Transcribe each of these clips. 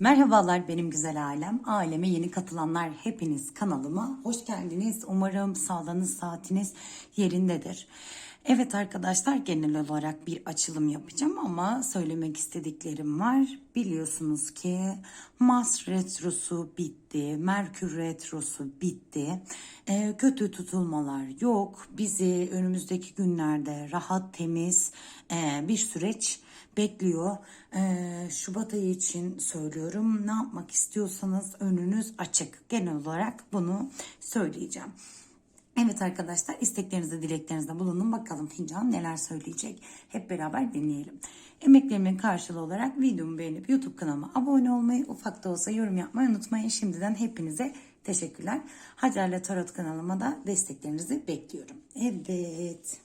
Merhabalar benim güzel ailem. Aileme yeni katılanlar hepiniz kanalıma hoş geldiniz. Umarım sağlığınız, saatiniz yerindedir. Evet arkadaşlar genel olarak bir açılım yapacağım ama söylemek istediklerim var. Biliyorsunuz ki Mars retrosu bitti, Merkür retrosu bitti. Ee, kötü tutulmalar yok. Bizi önümüzdeki günlerde rahat, temiz e, bir süreç bekliyor. Ee, Şubat ayı için söylüyorum. Ne yapmak istiyorsanız önünüz açık. Genel olarak bunu söyleyeceğim. Evet arkadaşlar isteklerinizde dileklerinizde bulunun bakalım fincan neler söyleyecek. Hep beraber dinleyelim. Emeklerimin karşılığı olarak videomu beğenip YouTube kanalıma abone olmayı ufak da olsa yorum yapmayı unutmayın. Şimdiden hepinize teşekkürler. Hacer'le Tarot kanalıma da desteklerinizi bekliyorum. Evet.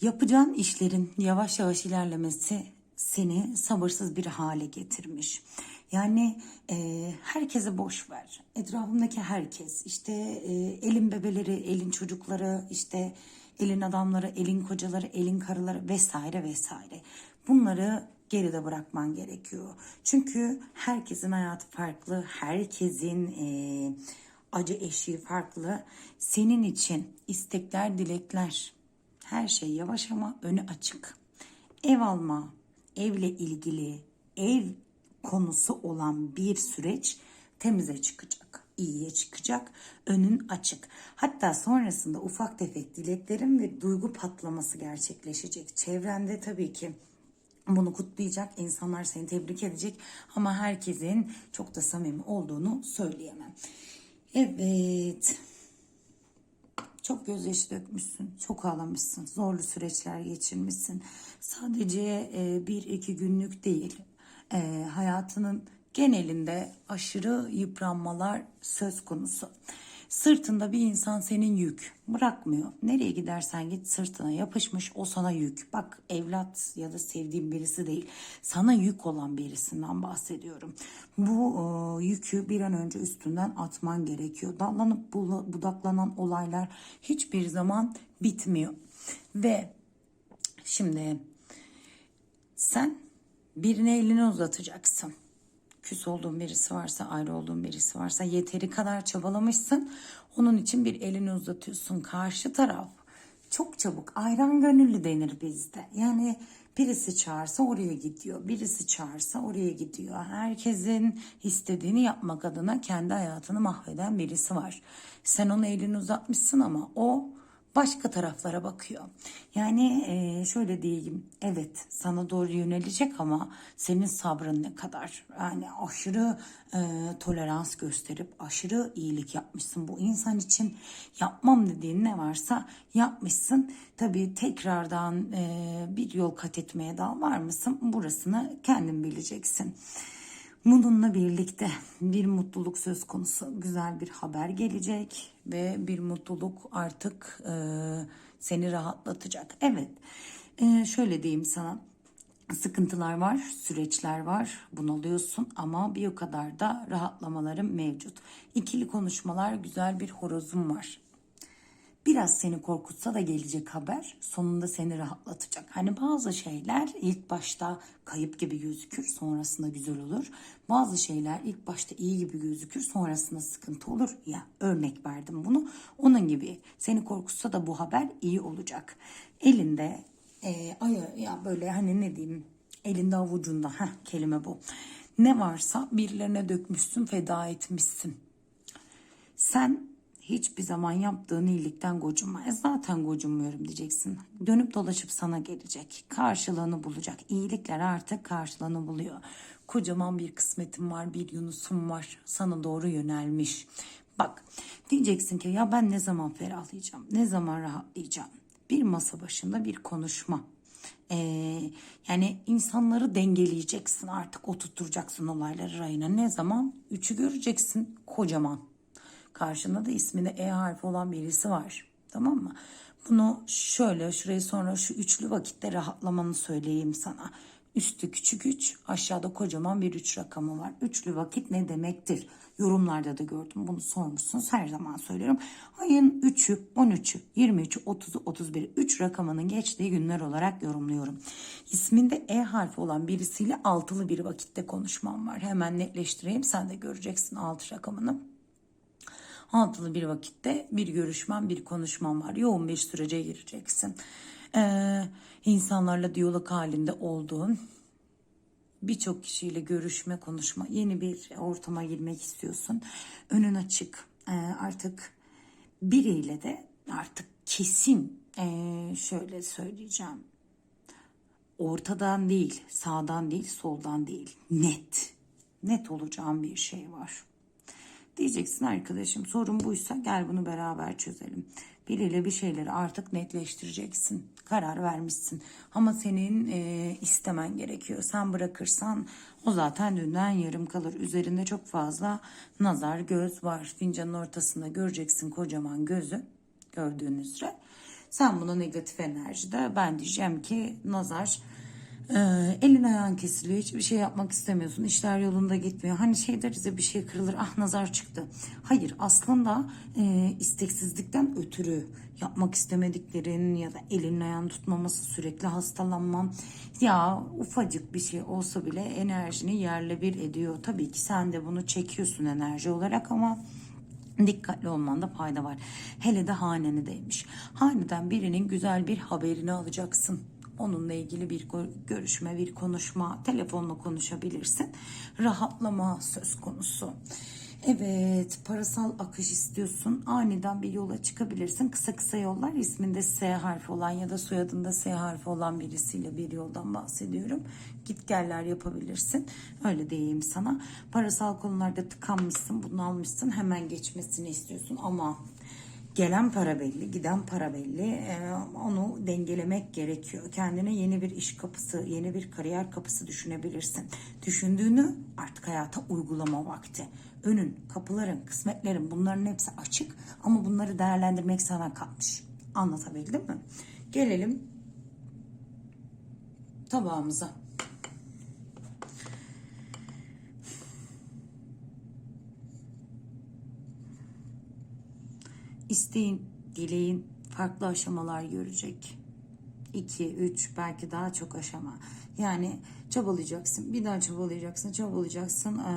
Yapacağın işlerin yavaş yavaş ilerlemesi seni sabırsız bir hale getirmiş. Yani e, herkese boş ver. Etrafımdaki herkes, işte e, elin bebeleri, elin çocukları, işte elin adamları, elin kocaları, elin karıları vesaire vesaire. Bunları geride bırakman gerekiyor. Çünkü herkesin hayatı farklı, herkesin e, acı eşiği farklı. Senin için istekler, dilekler, her şey yavaş ama önü açık. Ev alma, evle ilgili, ev konusu olan bir süreç temize çıkacak, iyiye çıkacak, önün açık. Hatta sonrasında ufak tefek dileklerin ve duygu patlaması gerçekleşecek. Çevrende tabii ki bunu kutlayacak, insanlar seni tebrik edecek ama herkesin çok da samimi olduğunu söyleyemem. Evet. Çok gözyaşı dökmüşsün, çok ağlamışsın, zorlu süreçler geçirmişsin. Sadece e, bir iki günlük değil, e, hayatının genelinde aşırı yıpranmalar söz konusu. Sırtında bir insan senin yük bırakmıyor. Nereye gidersen git sırtına yapışmış o sana yük. Bak evlat ya da sevdiğin birisi değil. Sana yük olan birisinden bahsediyorum. Bu e, yükü bir an önce üstünden atman gerekiyor. Dallanıp budaklanan olaylar hiçbir zaman bitmiyor. Ve şimdi sen birine elini uzatacaksın küs olduğun birisi varsa, ayrı olduğun birisi varsa yeteri kadar çabalamışsın. Onun için bir elini uzatıyorsun. Karşı taraf çok çabuk ayran gönüllü denir bizde. Yani birisi çağırsa oraya gidiyor. Birisi çağırsa oraya gidiyor. Herkesin istediğini yapmak adına kendi hayatını mahveden birisi var. Sen ona elini uzatmışsın ama o başka taraflara bakıyor. Yani e, şöyle diyeyim evet sana doğru yönelecek ama senin sabrın ne kadar? Yani aşırı e, tolerans gösterip aşırı iyilik yapmışsın. Bu insan için yapmam dediğin ne varsa yapmışsın. Tabii tekrardan e, bir yol kat etmeye daha var mısın? Burasını kendin bileceksin. Bununla birlikte bir mutluluk söz konusu. Güzel bir haber gelecek ve bir mutluluk artık e, seni rahatlatacak. Evet, e, şöyle diyeyim sana. Sıkıntılar var, süreçler var, bunalıyorsun ama bir o kadar da rahatlamaların mevcut. İkili konuşmalar, güzel bir horozum var biraz seni korkutsa da gelecek haber sonunda seni rahatlatacak. Hani bazı şeyler ilk başta kayıp gibi gözükür sonrasında güzel olur. Bazı şeyler ilk başta iyi gibi gözükür sonrasında sıkıntı olur. Ya örnek verdim bunu. Onun gibi seni korkutsa da bu haber iyi olacak. Elinde e, aya ya böyle hani ne diyeyim elinde avucunda heh, kelime bu. Ne varsa birilerine dökmüşsün feda etmişsin. Sen hiçbir zaman yaptığın iyilikten gocunma. E zaten gocunmuyorum diyeceksin. Dönüp dolaşıp sana gelecek. Karşılığını bulacak. İyilikler artık karşılığını buluyor. Kocaman bir kısmetim var, bir Yunus'um var. Sana doğru yönelmiş. Bak diyeceksin ki ya ben ne zaman ferahlayacağım? Ne zaman rahatlayacağım? Bir masa başında bir konuşma. Ee, yani insanları dengeleyeceksin artık oturtacaksın olayları rayına. Ne zaman? Üçü göreceksin kocaman. Karşında da isminde E harfi olan birisi var. Tamam mı? Bunu şöyle şurayı sonra şu üçlü vakitte rahatlamanı söyleyeyim sana. Üstü küçük 3, aşağıda kocaman bir 3 rakamı var. Üçlü vakit ne demektir? Yorumlarda da gördüm bunu sormuşsunuz. Her zaman söylüyorum. Ayın 3'ü, 13'ü, 23'ü, 30'u, 31'i 3 rakamının geçtiği günler olarak yorumluyorum. İsminde E harfi olan birisiyle altılı bir vakitte konuşmam var. Hemen netleştireyim. Sen de göreceksin 6 rakamını. Altılı bir vakitte bir görüşmem, bir konuşmam var. Yoğun bir sürece gireceksin. Ee, insanlarla diyalog halinde olduğun, birçok kişiyle görüşme, konuşma, yeni bir ortama girmek istiyorsun. Önün açık. Ee, artık biriyle de artık kesin ee, şöyle söyleyeceğim. Ortadan değil, sağdan değil, soldan değil. Net. Net olacağım bir şey var. Diyeceksin arkadaşım sorun buysa gel bunu beraber çözelim. Biriyle bir şeyleri artık netleştireceksin. Karar vermişsin. Ama senin e, istemen gerekiyor. Sen bırakırsan o zaten dünden yarım kalır. Üzerinde çok fazla nazar göz var. Fincanın ortasında göreceksin kocaman gözü. Gördüğünüz üzere. Sen buna negatif enerjide ben diyeceğim ki nazar ee, elin ayağın kesiliyor. Hiçbir şey yapmak istemiyorsun. İşler yolunda gitmiyor. Hani şey deriz bir şey kırılır. Ah nazar çıktı. Hayır aslında e, isteksizlikten ötürü yapmak istemediklerin ya da elin ayağın tutmaması sürekli hastalanman ya ufacık bir şey olsa bile enerjini yerle bir ediyor. Tabii ki sen de bunu çekiyorsun enerji olarak ama dikkatli olmanda fayda var. Hele de haneni değmiş. Haneden birinin güzel bir haberini alacaksın. Onunla ilgili bir görüşme, bir konuşma, telefonla konuşabilirsin. Rahatlama söz konusu. Evet, parasal akış istiyorsun. Aniden bir yola çıkabilirsin. Kısa kısa yollar isminde S harfi olan ya da soyadında S harfi olan birisiyle bir yoldan bahsediyorum. Git geller yapabilirsin. Öyle diyeyim sana. Parasal konularda tıkanmışsın, bunu almışsın. Hemen geçmesini istiyorsun ama gelen para belli, giden para belli. Ee, onu dengelemek gerekiyor. Kendine yeni bir iş kapısı, yeni bir kariyer kapısı düşünebilirsin. Düşündüğünü artık hayata uygulama vakti. Önün, kapıların, kısmetlerin bunların hepsi açık ama bunları değerlendirmek sana kalmış. Anlatabildim mi? Gelelim tabağımıza. İsteğin, dileğin farklı aşamalar görecek. 2, 3 belki daha çok aşama. Yani çabalayacaksın. Bir daha çabalayacaksın, çabalayacaksın. Ee,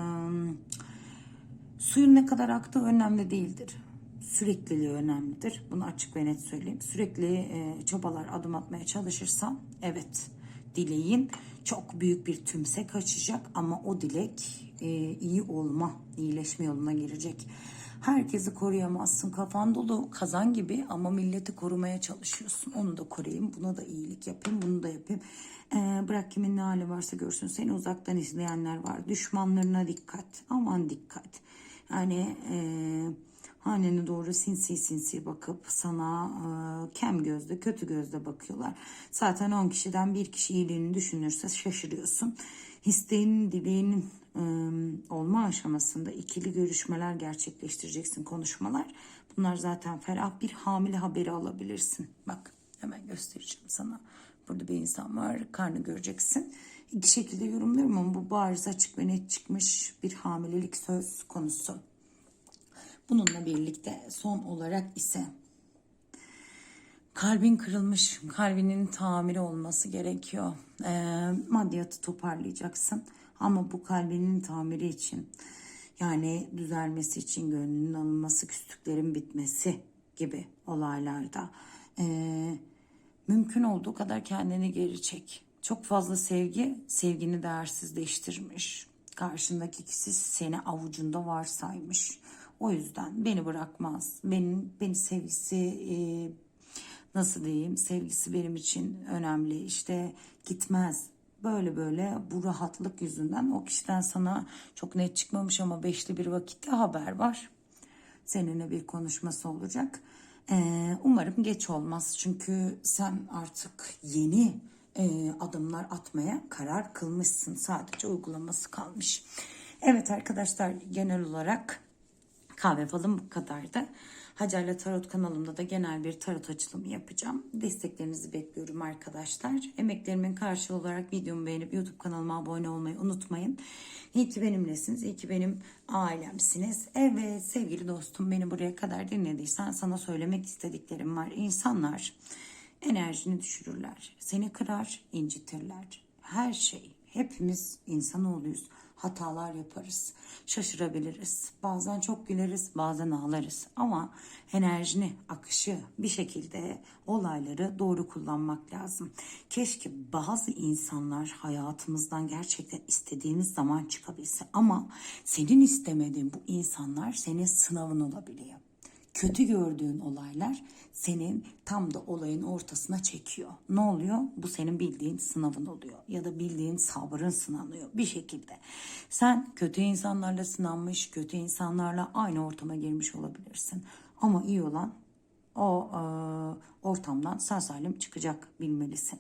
suyun ne kadar aktığı önemli değildir. Sürekliliği önemlidir. Bunu açık ve net söyleyeyim. Sürekli e, çabalar adım atmaya çalışırsan evet dileğin çok büyük bir tümsek açacak ama o dilek e, iyi olma, iyileşme yoluna girecek. Herkesi koruyamazsın. Kafan dolu kazan gibi ama milleti korumaya çalışıyorsun. Onu da koruyayım, buna da iyilik yapayım, bunu da yapayım. Ee, bırak kimin ne hali varsa görsün. Seni uzaktan izleyenler var. Düşmanlarına dikkat. Aman dikkat. Yani e, hanene doğru sinsi sinsi bakıp sana e, kem gözle, kötü gözle bakıyorlar. Zaten 10 kişiden bir kişi iyiliğini düşünürse şaşırıyorsun. İsteğinin, dileğinin olma aşamasında ikili görüşmeler gerçekleştireceksin konuşmalar. Bunlar zaten ferah bir hamile haberi alabilirsin. Bak hemen göstereceğim sana. Burada bir insan var. Karnı göreceksin. İki şekilde yorumluyorum ama bu bariz açık ve net çıkmış bir hamilelik söz konusu. Bununla birlikte son olarak ise kalbin kırılmış, kalbinin tamiri olması gerekiyor. E, maddiyatı toparlayacaksın ama bu kalbinin tamiri için yani düzelmesi için gönlünün alınması, küslüklerin bitmesi gibi olaylarda e, mümkün olduğu kadar kendini geri çek. Çok fazla sevgi sevgini değersizleştirmiş. Karşındaki kişi seni avucunda varsaymış. O yüzden beni bırakmaz. Benim beni sevgisi e, nasıl diyeyim sevgisi benim için önemli. İşte gitmez böyle böyle bu rahatlık yüzünden o kişiden sana çok net çıkmamış ama beşli bir vakitte haber var. Seninle bir konuşması olacak. Ee, umarım geç olmaz çünkü sen artık yeni e, adımlar atmaya karar kılmışsın. Sadece uygulaması kalmış. Evet arkadaşlar genel olarak kahve falım bu kadardı. Hacer'le Tarot kanalımda da genel bir tarot açılımı yapacağım. Desteklerinizi bekliyorum arkadaşlar. Emeklerimin karşılığı olarak videomu beğenip YouTube kanalıma abone olmayı unutmayın. İyi ki benimlesiniz, iyi ki benim ailemsiniz. Evet sevgili dostum beni buraya kadar dinlediysen sana söylemek istediklerim var. İnsanlar enerjini düşürürler, seni kırar, incitirler. Her şey, hepimiz insanoğluyuz. Hatalar yaparız, şaşırabiliriz. Bazen çok güleriz, bazen ağlarız. Ama enerjini, akışı bir şekilde olayları doğru kullanmak lazım. Keşke bazı insanlar hayatımızdan gerçekten istediğimiz zaman çıkabilse. Ama senin istemediğin bu insanlar senin sınavın olabiliyor kötü gördüğün olaylar senin tam da olayın ortasına çekiyor. Ne oluyor? Bu senin bildiğin sınavın oluyor. Ya da bildiğin sabrın sınanıyor bir şekilde. Sen kötü insanlarla sınanmış, kötü insanlarla aynı ortama girmiş olabilirsin. Ama iyi olan o e, ortamdan sağ salim çıkacak bilmelisin.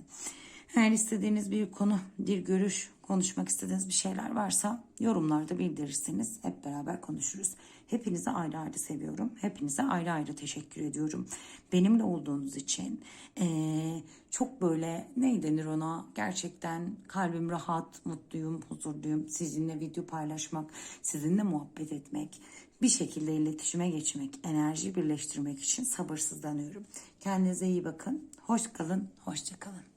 Eğer istediğiniz bir konu, bir görüş, konuşmak istediğiniz bir şeyler varsa yorumlarda bildirirseniz hep beraber konuşuruz. Hepinizi ayrı ayrı seviyorum. Hepinize ayrı ayrı teşekkür ediyorum. Benimle olduğunuz için eee, çok böyle ne denir ona gerçekten kalbim rahat, mutluyum, huzurluyum. Sizinle video paylaşmak, sizinle muhabbet etmek, bir şekilde iletişime geçmek, enerji birleştirmek için sabırsızlanıyorum. Kendinize iyi bakın. Hoş kalın, hoşça kalın.